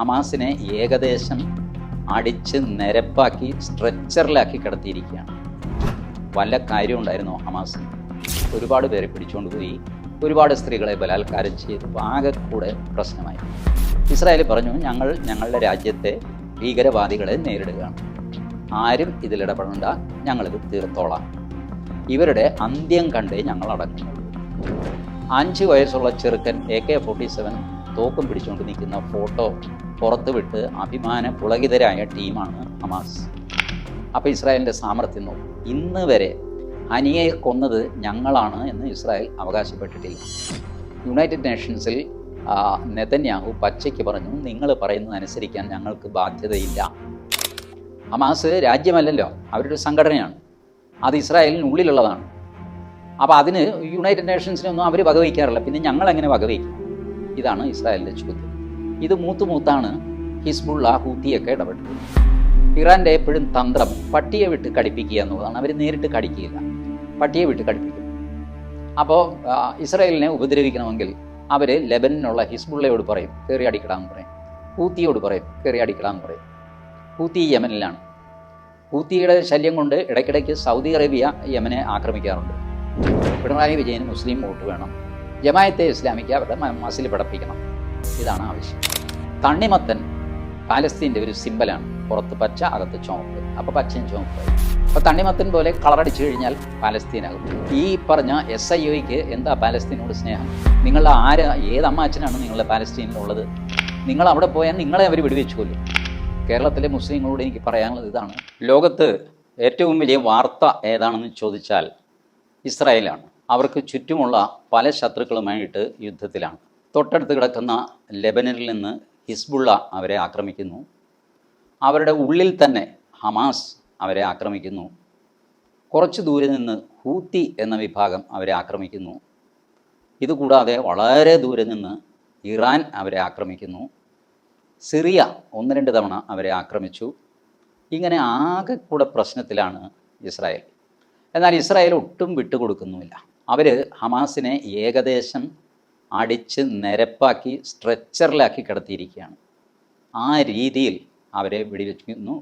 ഹമാസിനെ ഏകദേശം അടിച്ച് നിരപ്പാക്കി സ്ട്രെച്ചറിലാക്കി കിടത്തിയിരിക്കുകയാണ്. വല്ല കാര്യം ഉണ്ടായിരുന്നോ ഹമാസിന്? ഒരുപാട് പേരെ പിടിച്ചുകൊണ്ട് പോയി ഒരുപാട് സ്ത്രീകളെ ബലാത്കാരം ചെയ്ത് ആകെ കൂടെ പ്രശ്നമായി. ഇസ്രായേൽ പറഞ്ഞു ഞങ്ങൾ ഞങ്ങളുടെ രാജ്യത്തെ ഭീകരവാദികളെ നേരിടുകയാണ്. ആരും ഇതിലിടപെടണ്ട ഞങ്ങളിത് തീർത്തോളാം. ഇവരുടെ അന്ത്യം കണ്ടേ ഞങ്ങൾ അടങ്ങുന്നുള്ളൂ. അഞ്ച് വയസ്സുള്ള ചെറുക്കൻ എ കെ ഫോർട്ടി സെവൻ തോക്കും പിടിച്ചുകൊണ്ട് നിൽക്കുന്ന ഫോട്ടോ പുറത്തുവിട്ട് അഭിമാന പുളകിതരായ ടീമാണ് ഹമാസ്. അപ്പോൾ ഇസ്രായേലിന്റെ സാമർത്ഥ്യം നോക്കും. ഇന്ന് വരെ ഹനിയെ കൊന്നത് ഞങ്ങളാണ് എന്ന് ഇസ്രായേൽ അവകാശപ്പെട്ടിട്ടില്ല. യുണൈറ്റഡ് നേഷൻസിൽ നെതന്യാഹു പച്ചയ്ക്ക് പറഞ്ഞു നിങ്ങൾ പറയുന്നത് അനുസരിക്കാൻ ഞങ്ങൾക്ക് ബാധ്യതയില്ല. ഹമാസ് രാജ്യമല്ലല്ലോ അവരുടെ സംഘടനയാണ്. അത് ഇസ്രായേലിനുള്ളിലുള്ളതാണ് അപ്പോൾ അതിന് യുണൈറ്റഡ് നേഷൻസിനൊന്നും അവർ വകവയ്ക്കാറില്ല. പിന്നെ ഞങ്ങൾ എങ്ങനെ വകവയ്ക്കും? ഇതാണ് ഇസ്രായേലിന്റെ ചോദ്യം. ഇത് മൂത്ത് മൂത്താണ് ഹിസ്ബുള്ള ഹൂത്തിയൊക്കെ ഇടപെട്ടത്. ഇറാന്റെ എപ്പോഴും തന്ത്രം പട്ടിയെ വിട്ട് കടിപ്പിക്കുക എന്നുള്ളതാണ്. അവർ നേരിട്ട് കടിക്കുകയില്ല. പട്ടിയെ വിട്ട് കടിപ്പിക്കും. അപ്പോൾ ഇസ്രായേലിനെ ഉപദ്രവിക്കണമെങ്കിൽ അവർ ലെബനിനുള്ള ഹിസ്ബുള്ളയോട് പറയും കയറി അടിക്കടാന്ന് പറയും. ഹൂത്തിയോട് പറയും കയറി അടിക്കടാന്ന് പറയും. ഹൂത്തി യമനിലാണ്. ഹൂത്തിയുടെ ശല്യം കൊണ്ട് ഇടയ്ക്കിടയ്ക്ക് സൗദി അറേബ്യ യമനെ ആക്രമിക്കാറുണ്ട്. പിണറായി വിജയന് മുസ്ലിം വോട്ട് വേണം. ജമായത്തെ ഇസ്ലാമിക്ക് അവരുടെ മസിൽ പടപ്പിക്കണം. ഇതാണ് ആവശ്യം. തണ്ണിമത്തൻ പാലസ്തീന്റെ ഒരു സിമ്പലാണ്. പുറത്ത് പച്ച അകത്ത് ചുവപ്പ്. അപ്പോൾ പച്ചയും ചുവപ്പ്. അപ്പോൾ തണ്ണിമത്തൻ പോലെ കളറടിച്ചു കഴിഞ്ഞാൽ പാലസ്തീനാകും. ഈ പറഞ്ഞ എസ് ഐ ഒയ്ക്ക് എന്താ പാലസ്തീനോട് സ്നേഹം? നിങ്ങളുടെ ആര് ഏത് അമ്മാച്ചനാണ് നിങ്ങളുടെ പാലസ്തീനിലുള്ളത്? നിങ്ങൾ അവിടെ പോയാൽ നിങ്ങളെ അവർ വെടിവെച്ചു കൊല്ലും കേരളത്തിലെ മുസ്ലിങ്ങളോട് എനിക്ക് പറയാനുള്ളത് ഇതാണ്. ലോകത്ത് ഏറ്റവും വലിയ വാർത്ത ഏതാണെന്ന് ചോദിച്ചാൽ ഇസ്രായേലാണ്. അവർക്ക് ചുറ്റുമുള്ള പല ശത്രുക്കളുമായിട്ട് യുദ്ധത്തിലാണ്. തൊട്ടടുത്ത് കിടക്കുന്ന ലെബനനിൽ നിന്ന് ഹിസ്ബുള്ള അവരെ ആക്രമിക്കുന്നു. അവരുടെ ഉള്ളിൽ തന്നെ ഹമാസ് അവരെ ആക്രമിക്കുന്നു. കുറച്ച് ദൂരെ നിന്ന് ഹൂത്തി എന്ന വിഭാഗം അവരെ ആക്രമിക്കുന്നു. ഇതുകൂടാതെ വളരെ ദൂരെ നിന്ന് ഇറാൻ അവരെ ആക്രമിക്കുന്നു. സിറിയ ഒന്ന് രണ്ട് തവണ അവരെ ആക്രമിച്ചു. ഇങ്ങനെ ആകെ കൂടെ പ്രശ്നത്തിലാണ് ഇസ്രായേൽ. എന്നാൽ ഇസ്രായേൽ ഒട്ടും വിട്ടുകൊടുക്കുന്നുമില്ല. അവർ ഹമാസിനെ ഏകദേശം അടിച്ച് നിരപ്പാക്കി സ്ട്രെച്ചറിലാക്കി കിടത്തിയിരിക്കുകയാണ്. ആ രീതിയിൽ അവരെ വെടിവെക്കുന്നു.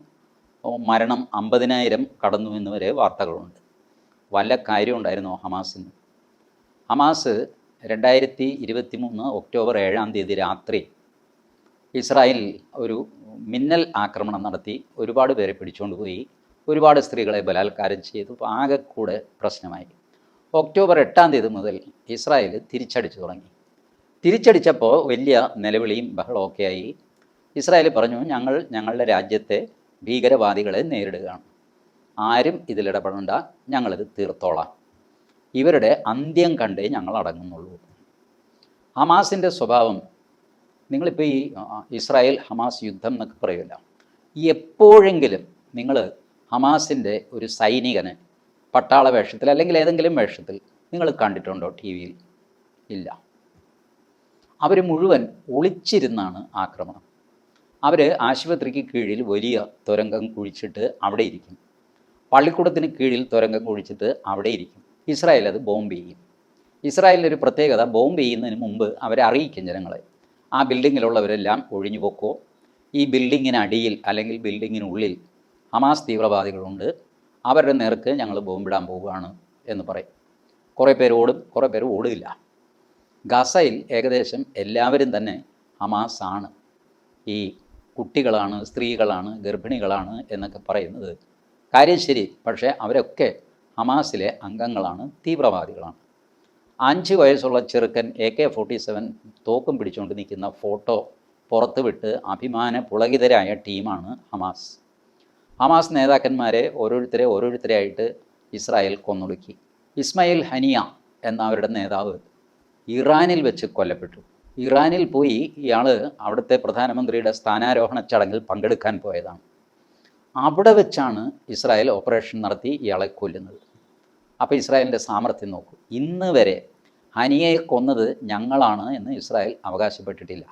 മരണം അമ്പതിനായിരം കടന്നു എന്ന് വരെ വാർത്തകളുണ്ട്. വല്ല കാര്യം ഉണ്ടായിരുന്നോ ഹമാസിന്? ഹമാസ് രണ്ടായിരത്തി ഇരുപത്തി മൂന്ന് ഒക്ടോബർ ഏഴാം തീയതി രാത്രി ഇസ്രായേൽ ഒരു മിന്നൽ ആക്രമണം നടത്തി. ഒരുപാട് പേരെ പിടിച്ചുകൊണ്ട് പോയി. ഒരുപാട് സ്ത്രീകളെ ബലാത്കാരം ചെയ്തു. ആകെ കൂടെ പ്രശ്നമായി. ഒക്ടോബർ എട്ടാം തീയതി മുതൽ ഇസ്രായേൽ തിരിച്ചടിച്ചു തുടങ്ങി. തിരിച്ചടിച്ചപ്പോൾ വലിയ നിലവിളിയും ബഹളമൊക്കെ ആയി ഇസ്രായേൽ പറഞ്ഞു ഞങ്ങൾ ഞങ്ങളുടെ രാജ്യത്തെ ഭീകരവാദികളെ നേരിടുകയാണ്. ആരും ഇതിലിടപെടണ്ട. ഞങ്ങളിത് തീർത്തോളാം. ഇവരുടെ അന്ത്യം കണ്ടേ ഞങ്ങൾ അടങ്ങുന്നുള്ളൂ. ഹമാസിന്റെ സ്വഭാവം നിങ്ങളിപ്പോൾ ഈ ഇസ്രായേൽ ഹമാസ് യുദ്ധം എന്നൊക്കെ പറയില്ല എപ്പോഴെങ്കിലും നിങ്ങൾ ഹമാസിന്റെ ഒരു സൈനികനെ പട്ടാള വേഷത്തിൽ അല്ലെങ്കിൽ ഏതെങ്കിലും വേഷത്തിൽ നിങ്ങൾ കണ്ടിട്ടുണ്ടോ ടി വിയിൽ? ഇല്ല. അവർ മുഴുവൻ ഒളിച്ചിരുന്നാണ് ആക്രമണം. അവർ ആശുപത്രിക്ക് കീഴിൽ വലിയ തുരങ്കം കുഴിച്ചിട്ട് അവിടെ ഇരിക്കും. പള്ളിക്കൂടത്തിന് കീഴിൽ തുരങ്കം കുഴിച്ചിട്ട് അവിടെ ഇരിക്കും. ഇസ്രായേൽ അത് ബോംബ് ചെയ്യും. ഇസ്രായേലിന്റെ ഒരു പ്രത്യേകത ബോംബ് ചെയ്യുന്നതിന് മുമ്പ് അവരെ അറിയിക്കും ജനങ്ങളെ. ആ ബിൽഡിങ്ങിലുള്ളവരെല്ലാം ഒഴിഞ്ഞു പൊക്കോ? ഈ ബിൽഡിങ്ങിനടിയിൽ അല്ലെങ്കിൽ ബിൽഡിങ്ങിനുള്ളിൽ ഹമാസ് തീവ്രവാദികളുണ്ട്. അവരുടെ നേർക്ക് ഞങ്ങൾ ബോംബിടാൻ പോവുകയാണ് എന്ന് പറയും. കുറേ പേര് ഓടും കുറേ പേര് ഓടില്ല. ഗസയിൽ ഏകദേശം എല്ലാവരും തന്നെ ഹമാസ് ആണ് ഈ കുട്ടികളാണ് സ്ത്രീകളാണ് ഗർഭിണികളാണ് എന്നൊക്കെ പറയുന്നത്. കാര്യം ശരി പക്ഷേ അവരൊക്കെ ഹമാസിലെ അംഗങ്ങളാണ് തീവ്രവാദികളാണ്. അഞ്ച് വയസ്സുള്ള ചെറുക്കൻ എ കെ ഫോർട്ടി സെവൻ തോക്കും പിടിച്ചുകൊണ്ട് നിൽക്കുന്ന ഫോട്ടോ പുറത്തുവിട്ട് അഭിമാന പുളകിതരായ ടീമാണ് ഹമാസ്. ഹമാസ് നേതാക്കന്മാരെ ഓരോരുത്തരെ ആയിട്ട് ഇസ്രായേൽ കൊന്നൊടുക്കി. ഇസ്മായിൽ ഹനിയ എന്ന അവരുടെ നേതാവ്. ഇറാനിൽ വെച്ച് കൊല്ലപ്പെട്ടു. ഇറാനിൽ പോയി ഇയാൾ അവിടുത്തെ പ്രധാനമന്ത്രിയുടെ സ്ഥാനാരോഹണ ചടങ്ങിൽ പങ്കെടുക്കാൻ പോയതാണ്. അവിടെ വെച്ചാണ് ഇസ്രായേൽ ഓപ്പറേഷൻ നടത്തി ഇയാളെ കൊല്ലുന്നത്. അപ്പോൾ ഇസ്രായേലിന്റെ സാമർത്ഥ്യം നോക്കൂ. ഇന്ന് വരെ ഹനിയെ കൊന്നത് ഞങ്ങളാണ് എന്ന് ഇസ്രായേൽ അവകാശപ്പെട്ടിട്ടില്ല.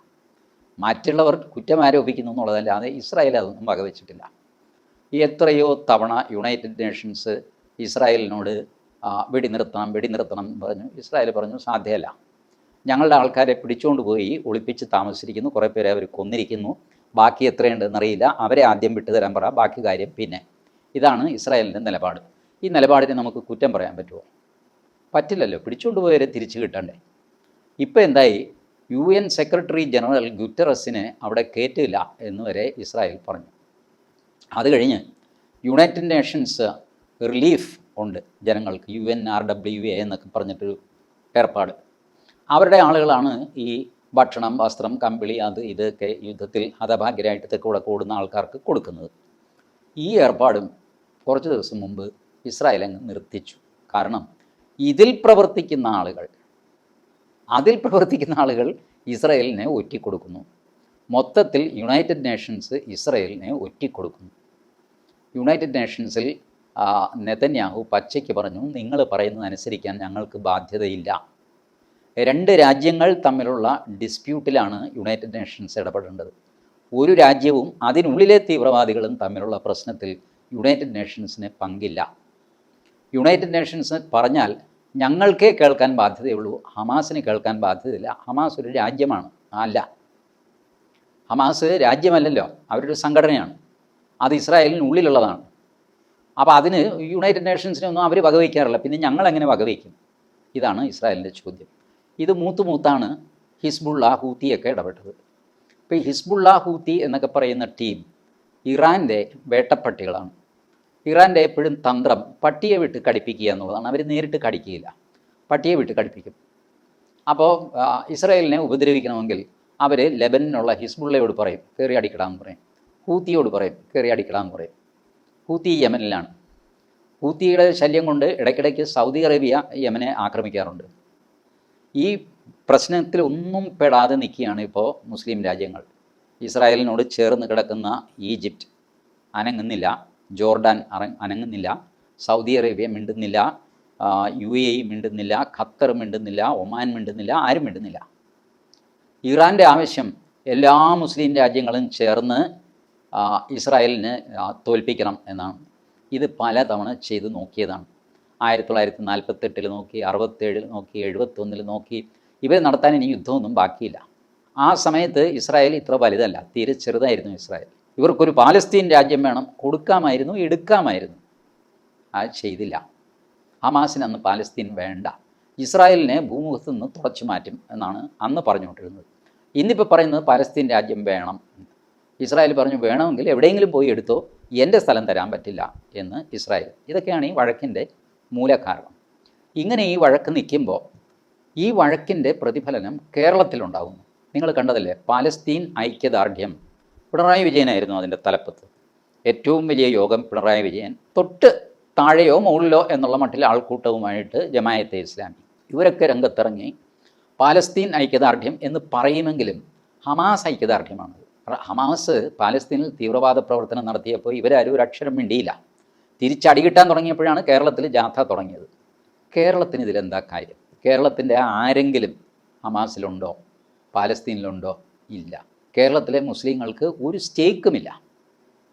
മറ്റുള്ളവർ കുറ്റം ആരോപിക്കുന്നു എന്നുള്ളതല്ലാതെ ഇസ്രായേൽ അതൊന്നും വകവെച്ചിട്ടില്ല. എത്രയോ തവണ യുണൈറ്റഡ് നേഷൻസ് ഇസ്രായേലിനോട് വെടിനിർത്തണം വെടിനിർത്തണം പറഞ്ഞു. ഇസ്രായേൽ പറഞ്ഞു സാധ്യമല്ല. ഞങ്ങളുടെ ആൾക്കാരെ പിടിച്ചുകൊണ്ട് പോയി ഒളിപ്പിച്ച് താമസിച്ചിരിക്കുന്നു. കുറേ പേരെ അവർ കൊന്നിരിക്കുന്നു. ബാക്കി എത്രയുണ്ടെന്ന് അറിയില്ല. അവരെ ആദ്യം വിട്ടു തരാൻ പറ. ബാക്കി കാര്യം പിന്നെ. ഇതാണ് ഇസ്രായേലിന്റെ നിലപാട്. ഈ നിലപാടിനെ നമുക്ക് കുറ്റം പറയാൻ പറ്റുമോ? പറ്റില്ലല്ലോ. പിടിച്ചുകൊണ്ട് പോയവരെ തിരിച്ചു കിട്ടണ്ടേ? ഇപ്പോൾ എന്തായി? യു എൻ സെക്രട്ടറി ജനറൽ ഗുറ്ററസിനെ അവിടെ കയറ്റില്ല എന്ന് വരെ ഇസ്രായേൽ പറഞ്ഞു. അത് കഴിഞ്ഞ് യുണൈറ്റഡ് നേഷൻസ് റിലീഫ് ഉണ്ട് ജനങ്ങൾക്ക്. U N R W A എന്നൊക്കെ പറഞ്ഞിട്ടൊരു ഏർപ്പാട്. അവരുടെ ആളുകളാണ് ഈ ഭക്ഷണം വസ്ത്രം കമ്പിളി അത് ഇതൊക്കെ യുദ്ധത്തിൽ ഹതഭാഗ്യരായിട്ട് തെക്കൂടെ കൂടുന്ന ആൾക്കാർക്ക് കൊടുക്കുന്നത്. ഈ ഏർപ്പാടും കുറച്ച് ദിവസം മുമ്പ് ഇസ്രായേൽ അങ്ങ് നിർത്തിച്ചു. കാരണം ഇതിൽ പ്രവർത്തിക്കുന്ന ആളുകൾ അതിൽ പ്രവർത്തിക്കുന്ന ആളുകൾ ഇസ്രായേലിനെ ഒറ്റിക്കൊടുക്കുന്നു. മൊത്തത്തിൽ യുണൈറ്റഡ് നേഷൻസ് ഇസ്രായേലിനെ ഒറ്റിക്കൊടുക്കുന്നു. യുണൈറ്റഡ് നേഷൻസിൽ നെതന്യാഹു പച്ചയ്ക്ക് പറഞ്ഞു നിങ്ങൾ പറയുന്നത് അനുസരിക്കാൻ ഞങ്ങൾക്ക് ബാധ്യതയില്ല. രണ്ട് രാജ്യങ്ങൾ തമ്മിലുള്ള ഡിസ്പ്യൂട്ടിലാണ് യുണൈറ്റഡ് നേഷൻസ് ഇടപെടേണ്ടത്. ഒരു രാജ്യവും അതിനുള്ളിലെ തീവ്രവാദികളും തമ്മിലുള്ള പ്രശ്നത്തിൽ യുണൈറ്റഡ് നേഷൻസിന് പങ്കില്ല. യുണൈറ്റഡ് നേഷൻസ് പറഞ്ഞാൽ ഞങ്ങൾക്കേ കേൾക്കാൻ ബാധ്യതയുള്ളൂ ഹമാസിന് കേൾക്കാൻ ബാധ്യതയില്ല. ഹമാസ് ഒരു രാജ്യമാണ് അല്ല. ഹമാസ് രാജ്യമല്ലല്ലോ അവരൊരു സംഘടനയാണ്. അത് ഇസ്രായേലിനുള്ളിലുള്ളതാണ്. അപ്പോൾ അതിന് യുണൈറ്റഡ് നേഷൻസിനൊന്നും അവർ വകവയ്ക്കാറില്ല. പിന്നെ ഞങ്ങൾ എങ്ങനെ വകവയ്ക്കും? ഇതാണ് ഇസ്രായേലിന്റെ ചോദ്യം. ഇത് മൂത്ത് മൂത്താണ് ഹിസ്ബുള്ള ഹൂത്തിയൊക്കെ ഇടപെട്ടത്. ഇപ്പോൾ ഈ ഹിസ്ബുള്ള ഹൂത്തി എന്നൊക്കെ പറയുന്ന ടീം ഇറാന്റെ വേട്ടപ്പട്ടികളാണ്. ഇറാന്റെ എപ്പോഴും തന്ത്രം പട്ടിയെ വിട്ട് കടിപ്പിക്കുക എന്നുള്ളതാണ്. അവർ നേരിട്ട് കടിക്കുകയില്ല. പട്ടിയെ വിട്ട് കടിപ്പിക്കും. അപ്പോൾ ഇസ്രായേലിനെ ഉപദ്രവിക്കണമെങ്കിൽ അവർ ലെബനിലുള്ള ഹിസ്ബുള്ളയോട് പറയും കയറി അടിക്കടാന്ന് പറയും. ഹൂത്തിയോട് പറയും കയറി അടിക്കടാന്ന് പറയും. ഹൂത്തി യമനിലാണ്. ഹൂത്തിയുടെ ശല്യം കൊണ്ട് ഇടയ്ക്കിടയ്ക്ക് സൗദി അറേബ്യ യമനെ ആക്രമിക്കാറുണ്ട്. ഈ പ്രശ്നത്തിൽ ഒന്നും പെടാതെ നിൽക്കുകയാണ് ഇപ്പോൾ മുസ്ലിം രാജ്യങ്ങൾ. ഇസ്രായേലിനോട് ചേർന്ന് കിടക്കുന്ന ഈജിപ്റ്റ് അനങ്ങുന്നില്ല ജോർഡാൻ അനങ്ങുന്നില്ല സൗദി അറേബ്യ മിണ്ടുന്നില്ല യു എ മിണ്ടുന്നില്ല ഖത്തർ മിണ്ടുന്നില്ല ഒമാൻ മിണ്ടുന്നില്ല ആരും മിണ്ടുന്നില്ല. ഇറാന്റെ ആവശ്യം എല്ലാ മുസ്ലിം രാജ്യങ്ങളും ചേർന്ന് ഇസ്രായേലിനെ തോൽപ്പിക്കണം എന്നാണ്. ഇത് പലതവണ ചെയ്തു നോക്കിയതാണ്. ആയിരത്തി തൊള്ളായിരത്തി നാൽപ്പത്തെട്ടിൽ നോക്കി അറുപത്തേഴിൽ നോക്കി എഴുപത്തൊന്നിൽ നോക്കി ഇവർ നടത്താൻ ഇനി യുദ്ധമൊന്നും ബാക്കിയില്ല. ആ സമയത്ത് ഇസ്രായേൽ ഇത്ര വലുതല്ല തീരെ ചെറുതായിരുന്നു ഇസ്രായേൽ. ഇവർക്കൊരു പാലസ്തീൻ രാജ്യം വേണം കൊടുക്കാമായിരുന്നു എടുക്കാമായിരുന്നു. ആ ചെയ്തില്ല. ഹമാസിന് അന്ന് പാലസ്തീൻ വേണ്ട. ഇസ്രായേലിനെ ഭൂമുഖത്ത് നിന്ന് തുടച്ചു മാറ്റും എന്നാണ് അന്ന് പറഞ്ഞുകൊണ്ടിരുന്നത്. ഇന്നിപ്പോൾ പറയുന്നത് പാലസ്തീൻ രാജ്യം വേണം ഇസ്രായേൽ പറഞ്ഞു വേണമെങ്കിൽ എവിടെയെങ്കിലും പോയി എടുത്തോ എന്റെ സ്ഥലം തരാൻ പറ്റില്ല എന്ന് ഇസ്രായേൽ. ഇതൊക്കെയാണ് ഈ വഴക്കിന്റെ മൂലകാരണം. ഇങ്ങനെ ഈ വഴക്ക് നിൽക്കുമ്പോൾ ഈ വഴക്കിന്റെ പ്രതിഫലനം കേരളത്തിലുണ്ടാകുന്നു. നിങ്ങൾ കണ്ടതല്ലേ? പാലസ്തീൻ ഐക്യദാർഢ്യം. പിണറായി വിജയനായിരുന്നു അതിന്റെ തലപ്പത്ത്. ഏറ്റവും വലിയ യോഗം പിണറായി വിജയൻ. തൊട്ട് താഴെയോ മുകളിലോ എന്നുള്ള മട്ടിൽ ആൾക്കൂട്ടവുമായിട്ട് ജമായത്തെ ഇസ്ലാമി. ഇവരൊക്കെ രംഗത്തിറങ്ങി പാലസ്തീൻ ഐക്യദാർഢ്യം എന്ന് പറയുമെങ്കിലും ഹമാസ് ഐക്യദാർഢ്യമാണ്. ഹമാസ് പാലസ്തീനിൽ തീവ്രവാദ പ്രവർത്തനം നടത്തിയപ്പോൾ ഇവരാരും ഒരു അക്ഷരം മിണ്ടിയില്ല. തിരിച്ചടി കിട്ടാൻ തുടങ്ങിയപ്പോഴാണ് കേരളത്തിൽ ജാഥ തുടങ്ങിയത്. കേരളത്തിന് ഇതിലെന്താ കാര്യം? കേരളത്തിന്റെ ആരെങ്കിലും ഹമാസിലുണ്ടോ? പാലസ്തീനിലുണ്ടോ? ഇല്ല. കേരളത്തിലെ മുസ്ലിങ്ങൾക്ക് ഒരു സ്റ്റേക്കുമില്ല.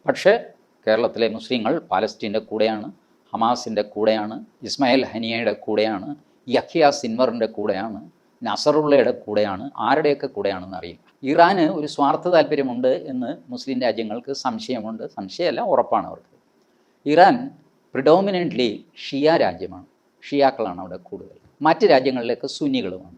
പക്ഷേ കേരളത്തിലെ മുസ്ലിങ്ങൾ പാലസ്തീന്റെ കൂടെയാണ് ഹമാസിന്റെ കൂടെയാണ് ഇസ്മായിൽ ഹനിയയുടെ കൂടെയാണ് യഹ്യ സിൻവറിന്റെ കൂടെയാണ് നസറുള്ളയുടെ കൂടെയാണ് ആരുടെയൊക്കെ കൂടെയാണെന്ന് അറിയില്ല. ഇറാന് ഒരു സ്വാർത്ഥ താല്പര്യമുണ്ട് എന്ന് മുസ്ലിം രാജ്യങ്ങൾക്ക് സംശയമുണ്ട്. സംശയമല്ല ഉറപ്പാണ് അവർക്ക്. ഇറാൻ പ്രിഡോമിനന്റ്ലി ഷിയ രാജ്യമാണ്. ഷിയാക്കളാണ് അവിടെ കൂടുതൽ. മറ്റ് രാജ്യങ്ങളിലേക്ക് സുന്നികളുമാണ്.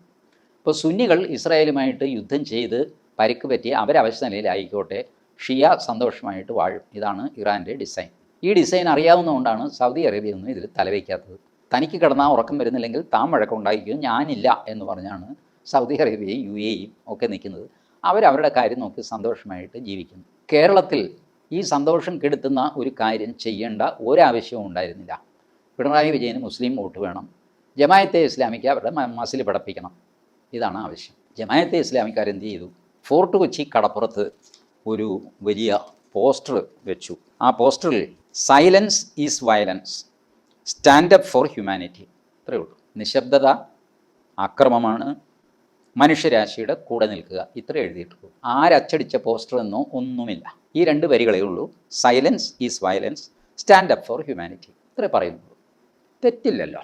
ഇപ്പോൾ സുന്നികൾ ഇസ്രായേലുമായിട്ട് യുദ്ധം ചെയ്ത് പരിക്ക് പറ്റി അവരവശ നിലയിലായിക്കോട്ടെ ഷിയ സന്തോഷമായിട്ട് വാഴും. ഇതാണ് ഇറാന്റെ ഡിസൈൻ ഈ ഡിസൈൻ അറിയാവുന്നതുകൊണ്ടാണ് സൗദി അറേബ്യ ഒന്നും ഇതിൽ തലവയ്ക്കാത്തത്. തനിക്ക് കിടന്നാൽ ഉറക്കം വരുന്നില്ലെങ്കിൽ താൻ വഴക്കമുണ്ടായിരിക്കും ഞാനില്ല എന്ന് പറഞ്ഞാണ് സൗദി അറേബ്യയും യു എയും ഒക്കെ നിൽക്കുന്നത്. അവരവരുടെ കാര്യം നോക്കി സന്തോഷമായിട്ട് ജീവിക്കുന്നു. കേരളത്തിൽ ഈ സന്തോഷം കെടുത്തുന്ന ഒരു കാര്യം ചെയ്യേണ്ട ഒരാവശ്യവും ഉണ്ടായിരുന്നില്ല. പിണറായി വിജയന് മുസ്ലിം വോട്ട് വേണം. ജമായത്തെ ഇസ്ലാമിക്ക് അവരുടെ മസിൽ പഠിപ്പിക്കണം ഇതാണ് ആവശ്യം. ജമായത്തെ ഇസ്ലാമിക്കാർ എന്ത് ചെയ്തു? ഫോർട്ട് കൊച്ചി കടപ്പുറത്ത് ഒരു വലിയ പോസ്റ്റർ വെച്ചു. ആ പോസ്റ്ററിൽ silence is violence stand up for humanity ഇത്രയേ ഉള്ളൂ. നിശബ്ദത അക്രമമാണ് മനുഷ്യരാശിയുടെ കൂടെ നിൽക്കുക ഇത്രയും എഴുതിയിട്ടുള്ളൂ. ആരച്ചടിച്ച പോസ്റ്റർ എന്നോ ഒന്നുമില്ല. ഈ രണ്ട് വരികളേ ഉള്ളൂ. Silence is violence stand up for humanity ഇത്രേ പറയുന്നുള്ളൂ. തെറ്റില്ലല്ലോ.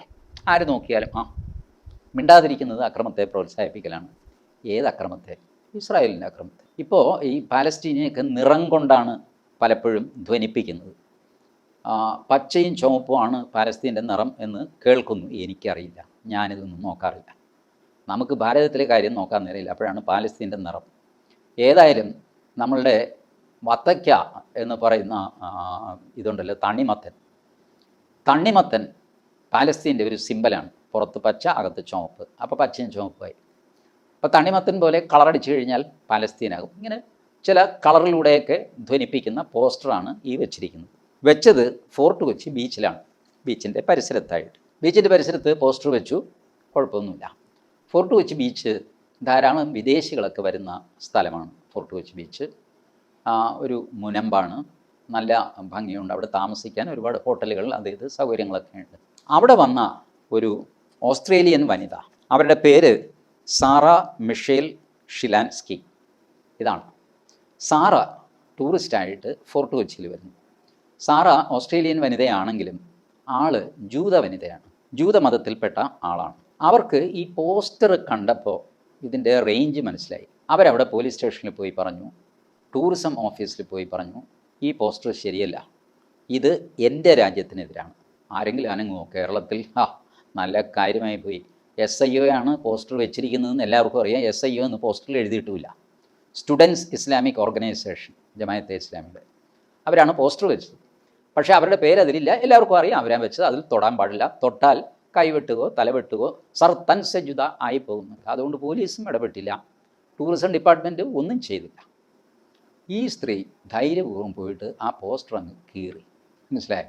ആര് നോക്കിയാലും ആ മിണ്ടാതിരിക്കുന്നത് അക്രമത്തെ പ്രോത്സാഹിപ്പിക്കലാണ്. ഏത് അക്രമത്തെ? ഇസ്രായേലിന്റെ അക്രമത്തെ. ഇപ്പോൾ ഈ പാലസ്തീനെയൊക്കെ നിറം കൊണ്ടാണ് പലപ്പോഴും ധ്വനിപ്പിക്കുന്നത്. പച്ചയും ചുവപ്പുമാണ് പാലസ്തീന്റെ നിറം എന്ന് കേൾക്കുന്നു. എനിക്കറിയില്ല. ഞാനിതൊന്നും നോക്കാറില്ല. നമുക്ക് ഭാരതത്തിലെ കാര്യം നോക്കാൻ നേരമില്ല. അപ്പോഴാണ് പാലസ്തീന്റെ നിറം. ഏതായാലും നമ്മളുടെ വത്തയ്ക്ക എന്ന് പറയുന്ന ഇതുണ്ടല്ലോ തണ്ണിമത്തൻ. തണ്ണിമത്തൻ പാലസ്തീന്റെ ഒരു സിമ്പലാണ്. പുറത്ത് പച്ച അകത്ത് ചുവപ്പ്. അപ്പോൾ പച്ചയും ചുവപ്പായി അപ്പോൾ തണ്ണിമത്തൻ പോലെ കളറടിച്ചു കഴിഞ്ഞാൽ പാലസ്തീനാകും. ഇങ്ങനെ ചില കളറിലൂടെയൊക്കെ ധ്വനിപ്പിക്കുന്ന പോസ്റ്ററാണ് ഈ വെച്ചിരിക്കുന്നത്. വെച്ചത് ഫോർട്ട് കൊച്ചി ബീച്ചിലാണ്. ബീച്ചിന്റെ പരിസരത്തായിട്ട്. ബീച്ചിന്റെ പരിസരത്ത് പോസ്റ്റർ വെച്ചു. കുഴപ്പമൊന്നുമില്ല. ഫോർട്ട് കൊച്ചി ബീച്ച് ധാരാളം വിദേശികളൊക്കെ വരുന്ന സ്ഥലമാണ് ഫോർട്ട് കൊച്ചി ബീച്ച്. ഒരു മുനമ്പാണ്. നല്ല ഭംഗിയുണ്ട്. അവിടെ താമസിക്കാൻ ഒരുപാട് ഹോട്ടലുകൾ അത് ഇത് സൗകര്യങ്ങളൊക്കെ ഉണ്ട്. അവിടെ വന്ന ഒരു ഓസ്ട്രേലിയൻ വനിത അവരുടെ പേര് സാറ മിഷേൽ ഷിലാൻസ്കി. ഇതാണ്. സാറ ടൂറിസ്റ്റായിട്ട് ഫോർട്ട് കൊച്ചിയിൽ വരുന്നു. സാറ ഓസ്ട്രേലിയൻ വനിതയാണെങ്കിലും ആൾ ജൂത വനിതയാണ്. ജൂത മതത്തിൽപ്പെട്ട ആളാണ്. അവർക്ക് ഈ പോസ്റ്റർ കണ്ടപ്പോൾ ഇതിന്റെ റേഞ്ച് മനസ്സിലായി. അവരവിടെ പോലീസ് സ്റ്റേഷനിൽ പോയി പറഞ്ഞു ടൂറിസം ഓഫീസിൽ പോയി പറഞ്ഞു ഈ പോസ്റ്റർ ശരിയല്ല. ഇത് എന്റെ രാജ്യത്തിനെതിരാണ്. ആരെങ്കിലും അനങ്ങുമോ കേരളത്തിൽ. ആ നല്ല കാര്യമായി പോയി. എസ് ഐ ഒ ആണ് പോസ്റ്റർ വെച്ചിരിക്കുന്നതെന്ന് എല്ലാവർക്കും അറിയാം. എസ് ഐ ഒ എന്ന് പോസ്റ്ററിൽ എഴുതിയിട്ടുമില്ല സ്റ്റുഡൻസ് ഇസ്ലാമിക് ഓർഗനൈസേഷൻ ജമായത്തെ ഇസ്ലാമിയുടെ. അവരാണ് പോസ്റ്റർ വെച്ചത്. പക്ഷേ അവരുടെ പേര് അതിലില്ല. എല്ലാവർക്കും അറിയാം. അവരാ വെച്ചത്. അതിൽ തൊടാൻ പാടില്ല. തൊട്ടാൽ കൈവെട്ടുകയോ തലവെട്ടുകയോ സർത്തൻ സജുത ആയി പോകുന്നുണ്ട്. അതുകൊണ്ട് പോലീസും ഇടപെട്ടില്ല. ടൂറിസം ഡിപ്പാർട്ട്മെന്റ് ഒന്നും ചെയ്തില്ല. ഈ സ്ത്രീ ധൈര്യപൂർവം പോയിട്ട് ആ പോസ്റ്റർ അങ്ങ് കീറി. മനസ്സിലായി?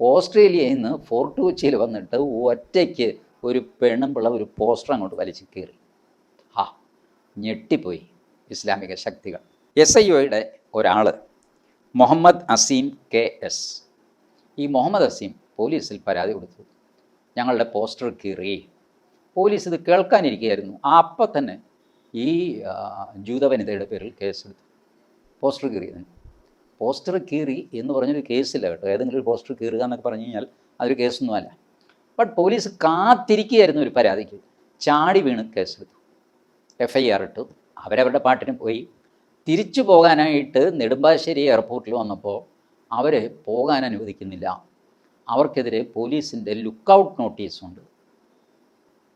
ഓസ്ട്രേലിയയിൽ നിന്ന് ഫോർട്ട് കൊച്ചിയിൽ വന്നിട്ട് ഒറ്റയ്ക്ക് ഒരു പെണ്ണുമ്പിള്ള ഒരു പോസ്റ്റർ അങ്ങോട്ട് വലിച്ചു കീറി. ആ ഞെട്ടിപ്പോയി ഇസ്ലാമിക ശക്തികൾ. എസ് ഐ ഒയുടെ ഒരാൾ മുഹമ്മദ് അസീം കെ എസ്. ഈ മുഹമ്മദ് അസീം പോലീസിൽ പരാതി കൊടുത്തു. ഞങ്ങളുടെ പോസ്റ്റർ കീറി. പോലീസ് ഇത് കേൾക്കാനിരിക്കുകയായിരുന്നു. അപ്പം തന്നെ ഈ ജൂതവനിതയുടെ ജൂത വനിതയുടെ പേരിൽ കേസെടുത്തു. പോസ്റ്റർ കീറിയത് പോസ്റ്റർ കീറി എന്ന് പറഞ്ഞൊരു കേസില്ല കേട്ടോ. ഏതെങ്കിലും ഒരു പോസ്റ്റർ കീറുക എന്നൊക്കെ പറഞ്ഞു കഴിഞ്ഞാൽ അതൊരു കേസൊന്നുമല്ല ബട്ട് പോലീസ് കാത്തിരിക്കുകയായിരുന്നു ഒരു പരാതിക്ക്. ചാടി വീണ് കേസെടുത്തു. എഫ് ഐ ആർ ഇട്ടു. അവരവരുടെ പാട്ടിന് പോയി. തിരിച്ചു പോകാനായിട്ട് നെടുമ്പാശ്ശേരി എയർപോർട്ടിൽ വന്നപ്പോൾ അവരെ പോകാൻ അനുവദിക്കുന്നില്ല. അവർക്കെതിരെ പോലീസിന്റെ ലുക്കൗട്ട് നോട്ടീസുണ്ട്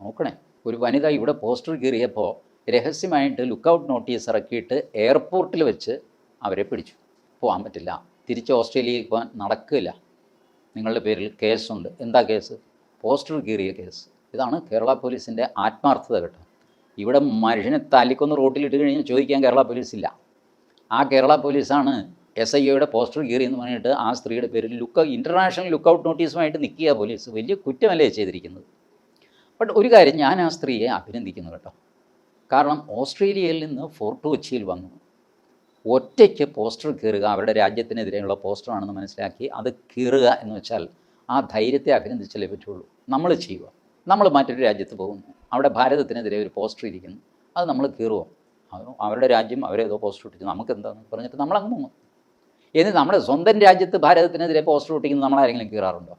നോക്കണേ. ഒരു വനിത ഇവിടെ പോസ്റ്റർ കീറിയപ്പോൾ രഹസ്യമായിട്ട് ലുക്കൗട്ട് നോട്ടീസ് ഇറക്കിയിട്ട് എയർപോർട്ടിൽ വെച്ച് അവരെ പിടിച്ചു. പോകാൻ പറ്റില്ല. തിരിച്ച് ഓസ്ട്രേലിയയിൽ പോകാൻ നടക്കില്ല. നിങ്ങളുടെ പേരിൽ കേസുണ്ട് എന്താ കേസ്? പോസ്റ്റർ കീറിയ കേസ്. ഇതാണ് കേരള പോലീസിന്റെ ആത്മാർത്ഥത കേട്ടോ. ഇവിടെ മനുഷ്യനെ തല്ലിക്കൊന്ന് റോട്ടിലിട്ട് കഴിഞ്ഞാൽ ചോദിക്കാൻ കേരള പോലീസില്ല ആ കേരള പോലീസാണ് എസ് ഐ ഒയുടെ പോസ്റ്റർ കീറി എന്ന് പറഞ്ഞിട്ട് ആ സ്ത്രീയുടെ പേരിൽ ലുക്ക് ഇന്റർനാഷണൽ ലുക്കൗട്ട് നോട്ടീസുമായിട്ട് നിൽക്കുക പോലീസ്. വലിയ കുറ്റമല്ലേ ചെയ്തിരിക്കുന്നത്. ബട്ട് ഒരു കാര്യം ഞാൻ ആ സ്ത്രീയെ അഭിനന്ദിക്കുന്നു കേട്ടോ. കാരണം ഓസ്ട്രേലിയയിൽ നിന്ന് ഫോർട്ട് കൊച്ചിയിൽ വന്നു. ഒറ്റയ്ക്ക് പോസ്റ്റർ കീറുക അവരുടെ രാജ്യത്തിനെതിരെയുള്ള പോസ്റ്ററാണെന്ന് മനസ്സിലാക്കി അത് കീറുക എന്ന് വെച്ചാൽ ആ ധൈര്യത്തെ അഭിനന്ദിച്ചല്ലേ പറ്റുള്ളൂ. നമ്മൾ ചെയ്യുക. നമ്മൾ മറ്റൊരു രാജ്യത്ത് പോകുന്നു. അവിടെ ഭാരതത്തിനെതിരെ ഒരു പോസ്റ്റർ ഇരിക്കുന്നു. അത് നമ്മൾ കീറുവോ? അവരുടെ രാജ്യം അവരേതോ പോസ്റ്റർ ഒട്ടിച്ചു നമുക്ക് എന്താണെന്ന് പറഞ്ഞിട്ട് നമ്മൾ അങ്ങ് പോകും ഇനി നമ്മുടെ സ്വന്തം രാജ്യത്ത് ഭാരതത്തിനെതിരെ പോസ്റ്റർ ഒട്ടിക്കുന്നത് നമ്മളാരെങ്കിലും കീറാറുണ്ടോ?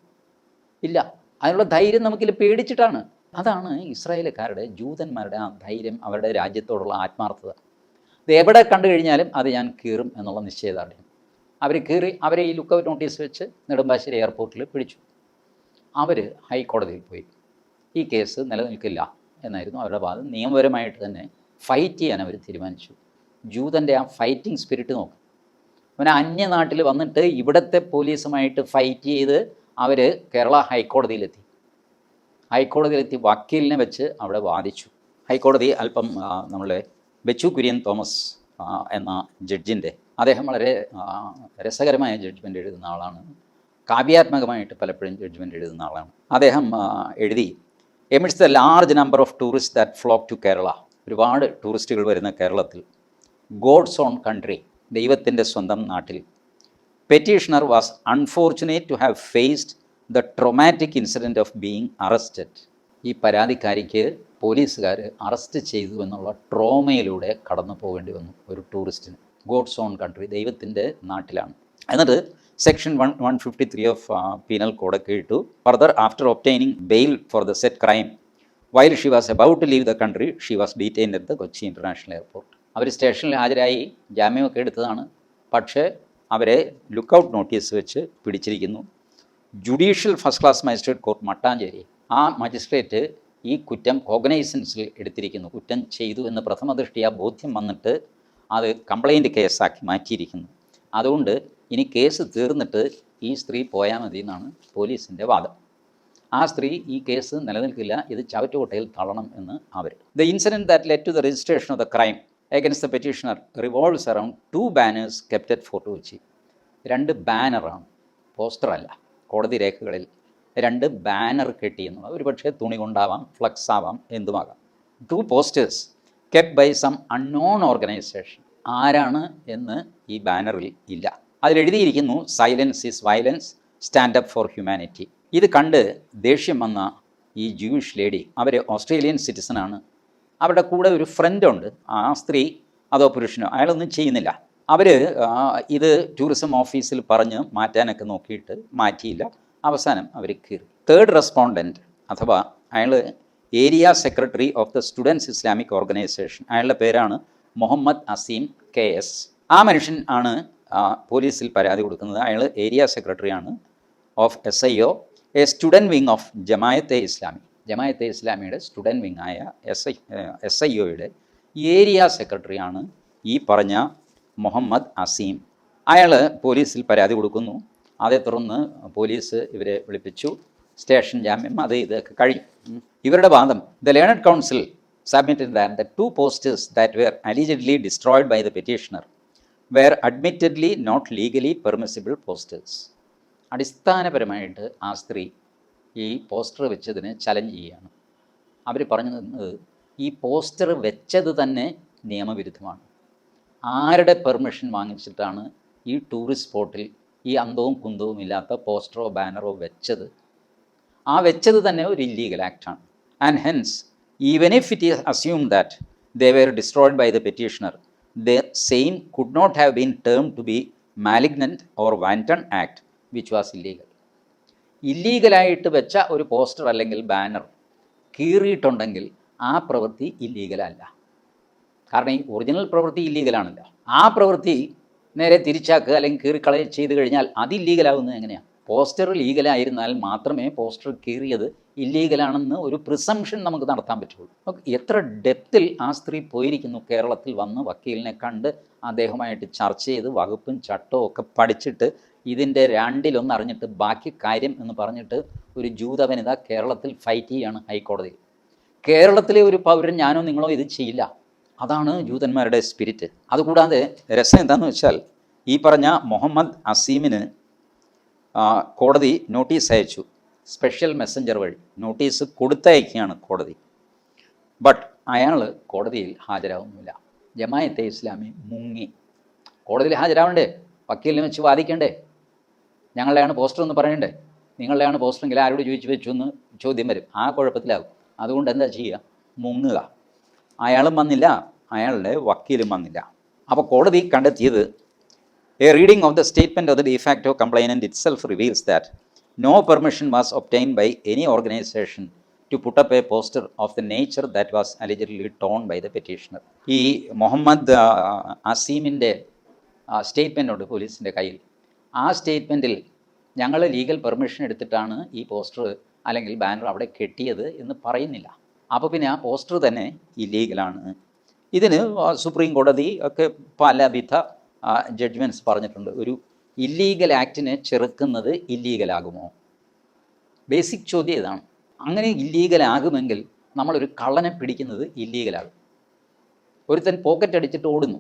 ഇല്ല. അതിനുള്ള ധൈര്യം നമുക്കിൽ പേടിച്ചിട്ടാണ്. അതാണ് ഇസ്രായേലുകാരുടെ ജൂതന്മാരുടെ ആ ധൈര്യം അവരുടെ രാജ്യത്തോടുള്ള ആത്മാർത്ഥത. ഇത് എവിടെ കണ്ടു കഴിഞ്ഞാലും അത് ഞാൻ കീറും എന്നുള്ള നിശ്ചയദാർഢ്യം. അവർ കീറി അവരെ ഈ ലുക്കൗട്ട് നോട്ടീസ് വെച്ച് നെടുമ്പാശ്ശേരി എയർപോർട്ടിൽ പിടിച്ചു. അവർ ഹൈക്കോടതിയിൽ പോയി. ഈ കേസ് നിലനിൽക്കില്ല എന്നായിരുന്നു അവരുടെ വാദം. നിയമപരമായിട്ട് തന്നെ ഫൈറ്റ് ചെയ്യാൻ അവർ തീരുമാനിച്ചു. ജൂതന്റെ ആ ഫൈറ്റിംഗ് സ്പിരിറ്റ് നോക്കും. അവനെ അന്യനാട്ടിൽ വന്നിട്ട് ഇവിടുത്തെ പോലീസുമായിട്ട് ഫൈറ്റ് ചെയ്ത് അവർ കേരള ഹൈക്കോടതിയിലെത്തി. ഹൈക്കോടതിയിലെത്തി വക്കീലിനെ വെച്ച് അവിടെ വാദിച്ചു. ഹൈക്കോടതി അല്പം നമ്മളെ ബെച്ചു കുര്യൻ തോമസ് എന്ന ജഡ്ജിന്റെ അദ്ദേഹം വളരെ രസകരമായ ജഡ്ജ്മെന്റ് എഴുതുന്ന ആളാണ്. കാവ്യാത്മകമായിട്ട് പലപ്പോഴും ജഡ്ജ്മെന്റ് എഴുതുന്ന ആളാണ്. അദ്ദേഹം എഴുതി emits the large number of tourists that flock to Kerala ഒരുപാട് ടൂറിസ്റ്റുകൾ വരുന്ന കേരളത്തിൽ ഗോഡ്സ് ഓൺ കൺട്രി ദൈവത്തിന്റെ സ്വന്തം നാട്ടിൽ petitioner was unfortunate to have faced the traumatic incident of being arrested ഈ പരാതിക്കാരിക്ക് പോലീസുകാർ അറസ്റ്റ് ചെയ്തു എന്നുള്ള ട്രോമയിലൂടെ കടന്നു പോകേണ്ടി വന്നു ഒരു ടൂറിസ്റ്റിന്. ഗോഡ്സ് ഓൺ കൺട്രി ദൈവത്തിന്റെ നാട്ടിലാണ്. എന്നിട്ട് section one one fifty three of penal കോഡൊക്കെ ഇട്ടു. Further after obtaining bail for the said crime while she was about to leave the country she was detain at the Kochi international airport. അവർ സ്റ്റേഷനിൽ ഹാജരായി ജാമ്യമൊക്കെ എടുത്തതാണ്. പക്ഷേ അവരെ lookout notice വെച്ച് പിടിച്ചിരിക്കുന്നു. Judicial first class magistrate court Mattancherry ആ magistrate ഈ കുറ്റം കോഗ്നൈസൻസിൽ എടുത്തിരിക്കുന്നു കുറ്റം ചെയ്തു എന്ന് പ്രഥമ ദൃഷ്ടിയാ ബോധ്യം വന്നിട്ട് അത് കംപ്ലൈന്റ് കേസാക്കി മാറ്റിയിരിക്കുന്നു. അതുകൊണ്ട് ഇനി കേസ് തീർന്നിട്ട് ഈ സ്ത്രീ പോയാൽ മതി എന്നാണ് പോലീസിന്റെ വാദം. ആ സ്ത്രീ ഈ കേസ് നിലനിൽക്കില്ല ഇത് ചവറ്റുകൊട്ടയിൽ തള്ളണം എന്ന് അവർ the incident that led to the registration of the crime against the petitioner revolves around two banners kept at Fort Kochi രണ്ട് ബാനറാണ് പോസ്റ്ററല്ല കോടതി രേഖകളിൽ രണ്ട് ബാനർ കെട്ടിയെന്നുള്ളത് ഒരു പക്ഷേ തുണി കൊണ്ടാവാം ഫ്ലക്സ് ആവാം എന്തുമാകാം. Two posters kept by some unknown organisation ആരാണ് എന്ന് ഈ ബാനറിൽ ഇല്ല. അതിലെഴുതിയിരിക്കുന്നു silence is violence stand up for humanity ഇത് കണ്ട് ദേഷ്യം വന്ന ഈ ജൂയിഷ് ലേഡി അവർ ഓസ്ട്രേലിയൻ സിറ്റിസണാണ് അവരുടെ കൂടെ ഒരു ഫ്രണ്ടുണ്ട് ആ സ്ത്രീ അതോ പുരുഷനോ അയാളൊന്നും ചെയ്യുന്നില്ല. അവർ ഇത് ടൂറിസം ഓഫീസിൽ പറഞ്ഞ് മാറ്റാനൊക്കെ നോക്കിയിട്ട് മാറ്റിയില്ല. അവസാനം അവർ കീറി. തേർഡ് റെസ്പോണ്ടന്റ് അഥവാ അയാൾ area secretary of the students Islamic organisation അയാളുടെ പേരാണ് മുഹമ്മദ് അസീം കെ എസ്. ആ മനുഷ്യൻ ആണ് പോലീസിൽ പരാതി കൊടുക്കുന്നത്. അയാൾ ഏരിയ സെക്രട്ടറിയാണ് of S I O a student wing of Jamaat-e Islami. Jamaat-e ഇസ്ലാമിയുടെ സ്റ്റുഡന്റ് വിങ് ആയ എസ് ഐ എസ് ഐ ഒയുടെ ഏരിയ സെക്രട്ടറിയാണ് ഈ പറഞ്ഞ മുഹമ്മദ് അസീം. അയാൾ പോലീസിൽ പരാതി കൊടുക്കുന്നു. അതേ തുടർന്ന് പോലീസ് ഇവരെ വിളിപ്പിച്ചു. സ്റ്റേഷൻ ജാമ്യം അത് ഇതൊക്കെ കഴിയും ഇവരുടെ വാദം the learned counsel submitted that the two posters that were allegedly destroyed by the petitioner were admittedly not legally permissible posters. അടിസ്ഥാനപരമായിട്ട് ആ സ്ത്രീ ഈ പോസ്റ്റർ വെച്ചതിനെ ചലഞ്ച് ചെയ്യുകയാണ്. അവർ പറഞ്ഞു തന്നത് ഈ പോസ്റ്റർ വെച്ചത് തന്നെ നിയമവിരുദ്ധമാണ്. ആരുടെ പെർമിഷൻ വാങ്ങിച്ചിട്ടാണ് ഈ ടൂറിസ്റ്റ് സ്പോട്ടിൽ ഈ അന്തവും കുന്തവും ഇല്ലാത്ത പോസ്റ്ററോ ബാനറോ വെച്ചത് ആ വെച്ചത് തന്നെ ഒരു illegal ആക്റ്റാണ് and hence even if it is assume that they were destroyed by the petitioner the same could not have been term to be malignant or wanton act which was illegal ഇല്ലീഗലായിട്ട് വെച്ച ഒരു poster അല്ലെങ്കിൽ banner കീറിയിട്ടുണ്ടെങ്കിൽ ആ പ്രവൃത്തി ഇല്ലീഗലല്ല കാരണം ഈ original പ്രവൃത്തി ഇല്ലീഗലാണല്ലോ ആ പ്രവൃത്തി നേരെ തിരിച്ചാക്കുക അല്ലെങ്കിൽ കീറിക്കളയ ചെയ്ത് കഴിഞ്ഞാൽ അത് ഇല്ലീഗലാവുന്നത് എങ്ങനെയാണ് പോസ്റ്റർ ലീഗലായിരുന്നാൽ മാത്രമേ പോസ്റ്റർ കീറിയത് ഇല്ലീഗലാണെന്ന് ഒരു പ്രിസംഷൻ നമുക്ക് നടത്താൻ പറ്റുള്ളൂ. എത്ര ഡെപ്തിൽ ആ സ്ത്രീ പോയിരിക്കുന്നു കേരളത്തിൽ വന്ന് വക്കീലിനെ കണ്ട് അദ്ദേഹമായിട്ട് ചർച്ച ചെയ്ത് വകുപ്പും ചട്ടവും ഒക്കെ പഠിച്ചിട്ട് ഇതിന്റെ രണ്ടിലൊന്ന് അറിഞ്ഞിട്ട് ബാക്കി കാര്യം എന്ന് പറഞ്ഞിട്ട് ഒരു ജൂത വനിത കേരളത്തിൽ ഫൈറ്റ് ചെയ്യാണ് ഹൈക്കോടതിയിൽ. കേരളത്തിലെ ഒരു പൗരൻ ഞാനോ നിങ്ങളോ ഇത് ചെയ്യില്ല. അതാണ് ജൂതന്മാരുടെ സ്പിരിറ്റ് അതുകൂടാതെ രസം എന്താണെന്ന് വെച്ചാൽ ഈ പറഞ്ഞ മുഹമ്മദ് അസീമിന് കോടതി നോട്ടീസ് അയച്ചു. സ്പെഷ്യൽ മെസ്സഞ്ചർ വഴി നോട്ടീസ് കൊടുത്തയക്കുകയാണ് കോടതി. ബട്ട് അയാൾ കോടതിയിൽ ഹാജരാകുന്നില്ല ജമായത്തെ ഇസ്ലാമി മുങ്ങി. കോടതിയിൽ ഹാജരാവണ്ടേ? വക്കീലിനെ വെച്ച് വാദിക്കണ്ടേ? ഞങ്ങളുടെയാണ് പോസ്റ്റർ എന്ന് പറയണ്ടേ? നിങ്ങളുടെയാണ് പോസ്റ്ററെങ്കിൽ ആരോട് ചോദിച്ചു വെച്ചു എന്ന് ചോദ്യം വരും. ആ കുഴപ്പത്തിലാകും. അതുകൊണ്ട് എന്താ ചെയ്യുക? മുങ്ങുക. അയാളും വന്നില്ല അയാളുടെ വക്കീലും വന്നില്ല. അപ്പോൾ കോടതി കണ്ടെത്തിയത് a reading of the statement of the de facto complainant itself reveals that no permission was obtained by any organisation to put up a poster of the nature that was allegedly torn by the petitioner ഈ Muhammad അസീമിന്റെ statement ഉണ്ട് പോലീസിന്റെ കയ്യിൽ. ആ സ്റ്റേറ്റ്മെന്റിൽ ഞങ്ങൾ legal permission എടുത്തിട്ടാണ് ഈ poster അല്ലെങ്കിൽ banner അവിടെ കെട്ടിയത് എന്ന് പറയുന്നില്ല. അപ്പോൾ പിന്നെ ആ പോസ്റ്റർ തന്നെ ഇല്ലീഗലാണ്. ഇതിന് സുപ്രീം കോടതി ഒക്കെ പലവിധ ജഡ്ജ്മെന്റ്സ് പറഞ്ഞിട്ടുണ്ട്. ഒരു ഇല്ലീഗൽ ആക്റ്റിനെ ചെറുക്കുന്നത് ഇല്ലീഗലാകുമോ ബേസിക് ചോദ്യം ഇതാണ്. അങ്ങനെ ഇല്ലീഗലാകുമെങ്കിൽ നമ്മളൊരു കള്ളനെ പിടിക്കുന്നത് ഇല്ലീഗലാകും ഒരുത്തൻ പോക്കറ്റ് അടിച്ചിട്ട് ഓടുന്നു.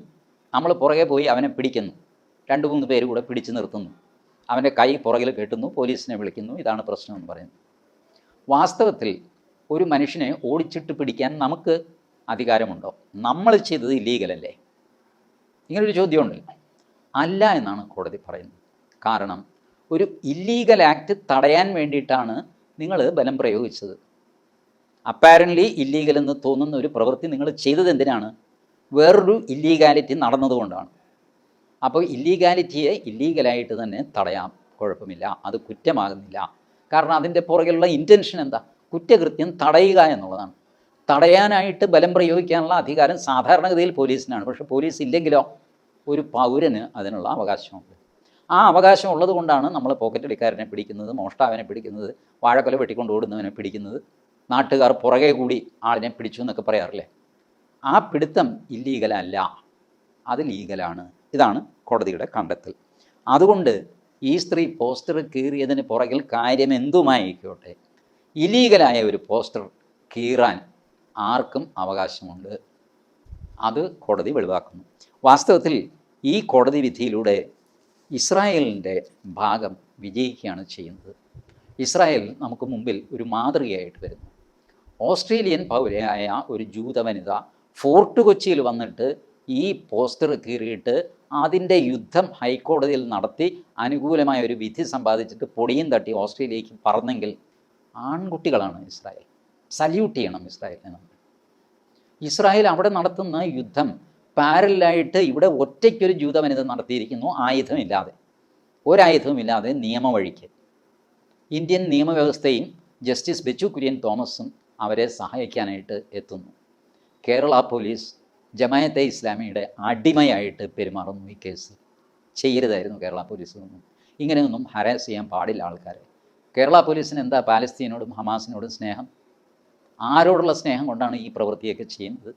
നമ്മൾ പുറകെ പോയി അവനെ പിടിക്കുന്നു. രണ്ട് മൂന്ന് പേര് കൂടെ പിടിച്ചു നിർത്തുന്നു. അവന്റെ കൈ പുറകിൽ കെട്ടുന്നു. പോലീസിനെ വിളിക്കുന്നു. ഇതാണ് പ്രശ്നം എന്ന് പറയുന്നത്. വാസ്തവത്തിൽ ഒരു മനുഷ്യനെ ഓടിച്ചിട്ട് പിടിക്കാൻ നമുക്ക് അധികാരമുണ്ടോ? നമ്മൾ ചെയ്തത് ഇല്ലീഗലല്ലേ ഇങ്ങനൊരു ചോദ്യമുണ്ട്. അല്ല എന്നാണ് കോടതി പറയുന്നത്. കാരണം ഒരു ഇല്ലീഗൽ ആക്ട് തടയാൻ വേണ്ടിയിട്ടാണ് നിങ്ങൾ ബലം പ്രയോഗിച്ചത്. അപ്പാരന്റ്ലി ഇല്ലീഗൽ എന്ന് തോന്നുന്ന ഒരു പ്രവൃത്തി നിങ്ങൾ ചെയ്തത് എന്തിനാണ്? വേറൊരു ഇല്ലീഗാലിറ്റി നടന്നതുകൊണ്ടാണ് അപ്പോൾ ഇല്ലീഗാലിറ്റിയെ ഇല്ലീഗലായിട്ട് തന്നെ തടയാം. കുഴപ്പമില്ല. അത് കുറ്റമാകുന്നില്ല. കാരണം അതിന്റെ പുറകിലുള്ള ഇന്റൻഷൻ എന്താ? കുറ്റകൃത്യം തടയുക എന്നുള്ളതാണ്. തടയാനായിട്ട് ബലം പ്രയോഗിക്കാനുള്ള അധികാരം സാധാരണഗതിയിൽ പോലീസിനാണ്. പക്ഷെ പോലീസ് ഇല്ലെങ്കിലോ ഒരു പൗരന് അതിനുള്ള അവകാശമുണ്ട്. ആ അവകാശം ഉള്ളത് കൊണ്ടാണ് നമ്മൾ പോക്കറ്റടിക്കാരനെ പിടിക്കുന്നത് മോഷ്ടാവിനെ പിടിക്കുന്നത് വാഴക്കൊല വെട്ടിക്കൊണ്ട് ഓടുന്നവനെ പിടിക്കുന്നത് നാട്ടുകാർ പുറകെ കൂടി ആളിനെ പിടിച്ചു എന്നൊക്കെ പറയാറില്ലേ? ആ പിടുത്തം ഇല്ലീഗലല്ല അത് ലീഗലാണ് ഇതാണ് കോടതിയുടെ കണ്ടെത്തൽ. അതുകൊണ്ട് ഈ സ്ത്രീ പോസ്റ്റർ കീറിയതിന് പുറകിൽ കാര്യം എന്തുമായിക്കോട്ടെ? ഇലീഗലായ ഒരു പോസ്റ്റർ കീറാൻ ആർക്കും അവകാശമുണ്ട്. അത് കോടതി വെളിവാക്കുന്നു. വാസ്തവത്തിൽ ഈ കോടതി വിധിയിലൂടെ ഇസ്രായേലിന്റെ ഭാഗം വിജയിക്കുകയാണ് ചെയ്യുന്നത്. ഇസ്രായേൽ നമുക്ക് മുമ്പിൽ ഒരു മാതൃകയായിട്ട് വരുന്നു. ഓസ്ട്രേലിയൻ പൗരയായ ഒരു ജൂത വനിത ഫോർട്ട് കൊച്ചിയിൽ വന്നിട്ട് ഈ പോസ്റ്റർ കീറിയിട്ട് അതിന്റെ യുദ്ധം ഹൈക്കോടതിയിൽ നടത്തി അനുകൂലമായ ഒരു വിധി സമ്പാദിച്ചിട്ട് പൊടിയും തട്ടി ഓസ്ട്രേലിയക്ക് പറന്നെങ്കിൽ ആൺകുട്ടികളാണ് ഇസ്രായേൽ. സല്യൂട്ട് ചെയ്യണം ഇസ്രായേലിനെ നമ്മൾ ഇസ്രായേൽ അവിടെ നടത്തുന്ന യുദ്ധം പാരലായിട്ട് ഇവിടെ ഒറ്റയ്ക്കൊരു ജൂത വനിത നടത്തിയിരിക്കുന്നു. ആയുധമില്ലാതെ. ഒരായുധവുമില്ലാതെ നിയമവഴിക്ക്. ഇന്ത്യൻ നിയമവ്യവസ്ഥയും ജസ്റ്റിസ് ബെച്ചു കുര്യൻ തോമസും അവരെ സഹായിക്കാനായിട്ട് എത്തുന്നു. കേരള പോലീസ് ജമായത്തെ ഇസ്ലാമിയുടെ അടിമയായിട്ട് പെരുമാറുന്നു ഈ കേസ്. ചെയ്യരുതായിരുന്നു കേരള പോലീസിൽ നിന്നും ഇങ്ങനെയൊന്നും ഹരാസ് ചെയ്യാൻ പാടില്ല ആൾക്കാരെ. കേരള പോലീസിന് എന്താ പാലസ്തീനോടും ഹമാസിനോടും സ്നേഹം? ആരോടുള്ള സ്നേഹം കൊണ്ടാണ് ഈ പ്രവൃത്തിയൊക്കെ ചെയ്യുന്നത്?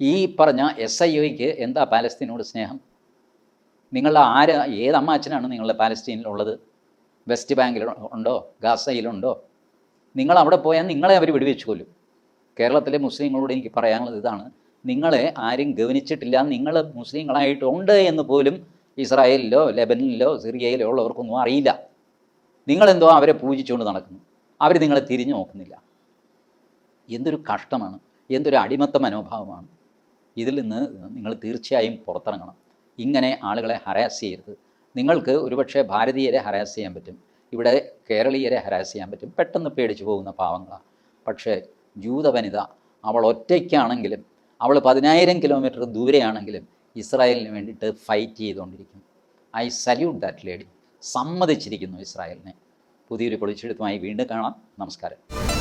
ഈ പറഞ്ഞ എസ് ഐ ഒയ്ക്ക് എന്താ പാലസ്തീനോട് സ്നേഹം? നിങ്ങളുടെ ആര് ഏത് അമ്മാച്ചനാണ് നിങ്ങളുടെ പാലസ്തീനിലുള്ളത്? വെസ്റ്റ് ബാങ്കിൽ ഉണ്ടോ? ഗാസയിലുണ്ടോ? നിങ്ങൾ അവിടെ പോയാൽ നിങ്ങളെ അവർ വെടിവെച്ച് കൊല്ലും കേരളത്തിലെ മുസ്ലിങ്ങളോട് എനിക്ക് പറയാനുള്ളത് ഇതാണ്. നിങ്ങളെ ആരും ഗവനിച്ചിട്ടില്ല. നിങ്ങൾ മുസ്ലിങ്ങളായിട്ടുണ്ട് എന്ന് പോലും ഇസ്രായേലിലോ ലെബനിലോ സിറിയയിലോ ഉള്ളവർക്കൊന്നും അറിയില്ല. നിങ്ങളെന്തോ അവരെ പൂജിച്ചുകൊണ്ട് നടക്കുന്നു. അവർ നിങ്ങളെ തിരിഞ്ഞു നോക്കുന്നില്ല. എന്തൊരു കഷ്ടമാണ്. എന്തൊരു അടിമത്ത മനോഭാവമാണ്. ഇതിൽ നിന്ന് നിങ്ങൾ തീർച്ചയായും പുറത്തിറങ്ങണം. ഇങ്ങനെ ആളുകളെ ഹരാസ് ചെയ്യരുത്. നിങ്ങൾക്ക് ഒരുപക്ഷെ ഭാരതീയരെ ഹരാസ് ചെയ്യാൻ പറ്റും. ഇവിടെ കേരളീയരെ ഹരാസ് ചെയ്യാൻ പറ്റും. പെട്ടെന്ന് പേടിച്ചു പോകുന്ന പാവങ്ങളാണ് പക്ഷേ ജൂത വനിത അവൾ ഒറ്റയ്ക്കാണെങ്കിലും അവൾ പതിനായിരം കിലോമീറ്റർ ദൂരെയാണെങ്കിലും ഇസ്രായേലിന് വേണ്ടിയിട്ട് ഫൈറ്റ് ചെയ്തുകൊണ്ടിരിക്കും. ഐ സല്യൂട്ട് ദാറ്റ് ലേഡി സമ്മതിച്ചിരിക്കുന്നു ഇസ്രായേലിനെ. പുതിയൊരു പൊളിച്ചെഴുത്തുമായി വീണ്ടും കാണാം. നമസ്കാരം.